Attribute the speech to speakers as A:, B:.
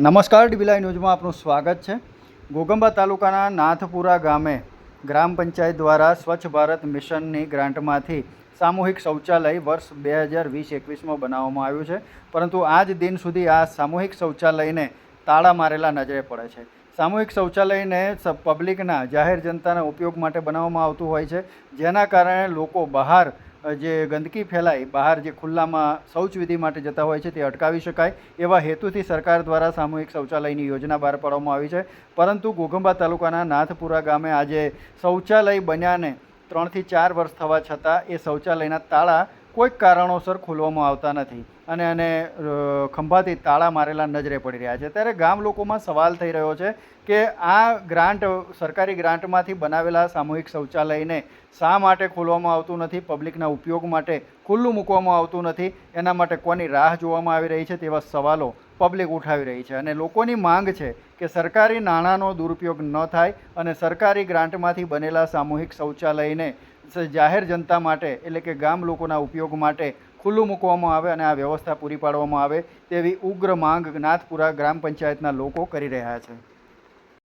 A: નમસ્કાર ડીબીલાઈ ન્યૂઝમાં આપનું સ્વાગત છે. ગોગંબા તાલુકાના નાથપુરા ગામે ગ્રામ પંચાયત દ્વારા સ્વચ્છ ભારત મિશનની ગ્રાન્ટમાંથી સામૂહિક શૌચાલય વર્ષ બે હજાર વીસ એકવીસમાં બનાવવામાં આવ્યું છે. પરંતુ આજ દિન સુધી આ સામૂહિક શૌચાલયને તાળા મારેલા નજરે પડે છે. સામૂહિક શૌચાલયને પબ્લિકના જાહેર જનતાના ઉપયોગ માટે બનાવવામાં આવતું હોય છે. જેના કારણે લોકો બહાર જે ગંદકી ફેલાય, બહાર જે ખુલ્લામાં શૌચવિધિ માટે જતા હોય છે, તે અટકાવી શકાય એવા હેતુથી સરકાર દ્વારા સામૂહિક શૌચાલયની યોજના બહાર પાડવામાં આવી છે. પરંતુ ઘોઘંબા તાલુકાના નાથપુરા ગામે આજે શૌચાલય બન્યાને ત્રણથી ચાર વર્ષ થવા છતાં એ શૌચાલયના તાળા કોઈક કારણોસર ખોલવામાં આવતા નથી અને અને ખંભાતી તાળા મારેલા નજરે પડી રહ્યા છે. ત્યારે ગામ લોકોમાં સવાલ થઈ રહ્યો છે કે આ ગ્રાન્ટ, સરકારી ગ્રાન્ટમાંથી બનાવેલા સામૂહિક શૌચાલયને શા માટે ખોલવામાં આવતું નથી? પબ્લિકના ઉપયોગ માટે ખુલ્લું મૂકવામાં આવતું નથી? એના માટે કોની રાહ જોવામાં આવી રહી છે તેવા સવાલો પબ્લિક ઉઠાવી રહી છે અને લોકોની માંગ છે કે સરકારી નાણાંનો દુરુપયોગ ન થાય અને સરકારી ગ્રાન્ટમાંથી બનેલા સામૂહિક શૌચાલયને જાહેર જનતા માટે, એટલે કે ગામ લોકોના ઉપયોગ માટે ખુલ્લું મૂકવામાં આવે અને આ વ્યવસ્થા પૂરી પાડવામાં આવે તેવી ઉગ્ર માંગ નાથપુરા ગ્રામ પંચાયતના લોકો કરી રહ્યા છે.